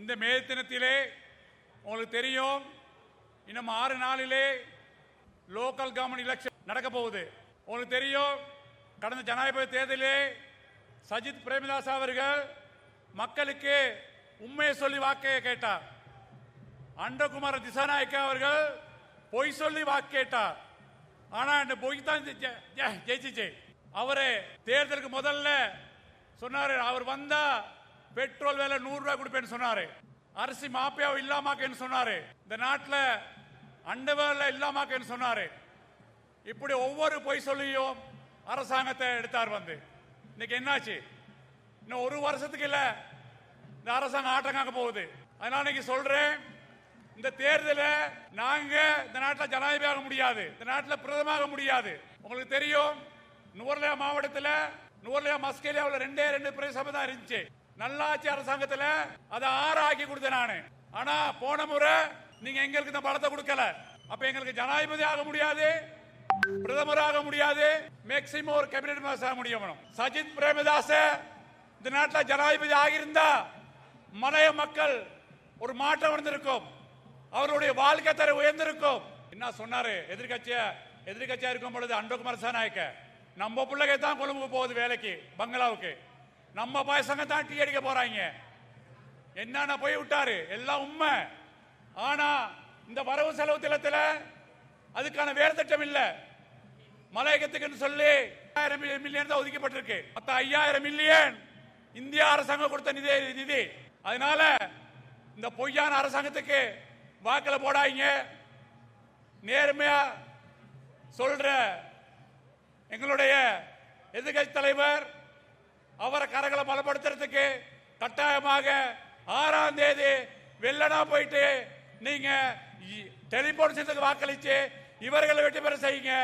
இந்த மே தினத்திலே உங்களுக்கு தெரியும் இன்னும் ஆறு நாளிலே லோக்கல் கவர்மெண்ட் எலெக்ஷன் நடக்க போகுது. உங்களுக்கு தெரியும் கடந்த ஜனாதிபதி தேர்தலிலே சஜித் பிரேமதாஸ் அவர்கள் மக்களுக்கு உண்மையை சொல்லி வாக்கை கேட்டார். அண்டகுமார திசாநாயக்க அவர்கள் பொய் சொல்லி வாக்கு கேட்டார். ஆனா இந்த பொய் தான் ஜெயிச்சிச்சு. அவரு தேர்தலுக்கு முதல்ல சொன்னாரு அவர் வந்தா பெட்ரோல் விலை நூறுரூவா கொடுப்பேன்னு சொன்னாரு. அரிசி மாப்பியாவை இல்லாமாக்கேன்னு சொன்னாரு. இந்த நாட்டில் அண்டவேல இல்லாமாக்கேன்னு சொன்னாரு. இப்படி ஒவ்வொரு பொய் சொல்லியும் அரசாங்கத்தை எடுத்தார் வந்து. இன்னைக்கு என்னாச்சு? இன்னும் ஒரு வருஷத்துக்கு இல்லை. இந்த அரசாங்கம் ஆட்டங்காக்க போகுது. அதனால இன்னைக்கு சொல்றேன் இந்த தேர்தல நாங்க இந்த நாட்டில் ஜனாதிபதி ஆக முடியாது. இந்த நாட்டில் பிரதமாக முடியாது. உங்களுக்கு தெரியும் நுவர்லியா மாவட்டத்தில் நுவர்லியா மஸ்கேலியாவில் ரெண்டே ரெண்டு பிரதேசம் தான் இருந்துச்சு. நல்லாட்சி அரசாங்கத்தில். அதை ஆறாக்கி ஆக்கி கொடுத்தேன் நானு. ஆனா போன முறை நீங்க எங்களுக்கு இந்த பலத்தை கொடுக்கல. அப்ப எங்களுக்கு ஜனாதிபதி ஆக முடியாது. பிரதமராக முடியாது. மேக்சிமம் ஒரு கேபினட் மினிஸ்டர் ஆக முடியும் சஜித் பிரேமதாச இந்த நாட்டில் ஜனாதிபதி ஆகியிருந்தா மலைய மக்கள் ஒரு மாற்றம் வந்திருக்கும். அவருடைய வாழ்க்கை தர உயர்ந்திருக்கும். என்ன சொன்னாரு? எதிர்கட்சிய? எதிர்கட்சியா இருக்கும் பொழுது அன்பகுமார் சாநாயக்க நம்ம பிள்ளைங்க தான் கொழும்பு போகுது வேலைக்கு பங்களாவுக்கு. நம்ம பசங்க தான் டீ அடிக்க போறாங்க. என்னென்ன போய் விட்டாரு? எல்லாம் உண்மை. ஆனா இந்த வரவு செலவு திட்டத்தில் அதுக்கான வேலை திட்டம் இல்லை. மலையகத்துக்குன்னு சொல்லி ஆயிரம் மில்லியன் தான் ஒதுக்கப்பட்டிருக்கு. மொத்த ஐயாயிரம் மில்லியன் இந்திய அரசாங்கம் கொடுத்த நிதி நிதி. அதனால இந்த பொய்யான அரசாங்கத்துக்கு வாக்கில் போடாதீங்க. நேர்மையா சொல்ற எங்களுடைய எதிர்கட்சி தலைவர் அவரை கரங்களை பலப்படுத்துறதுக்கு கட்டாயமாக ஆறாம் தேதி வெள்ளனா போயிட்டு நீங்க டெலிபோன் செய்ததுக்கு வாக்களிச்சு இவர்களை வெற்றி பெற செய்யுங்க.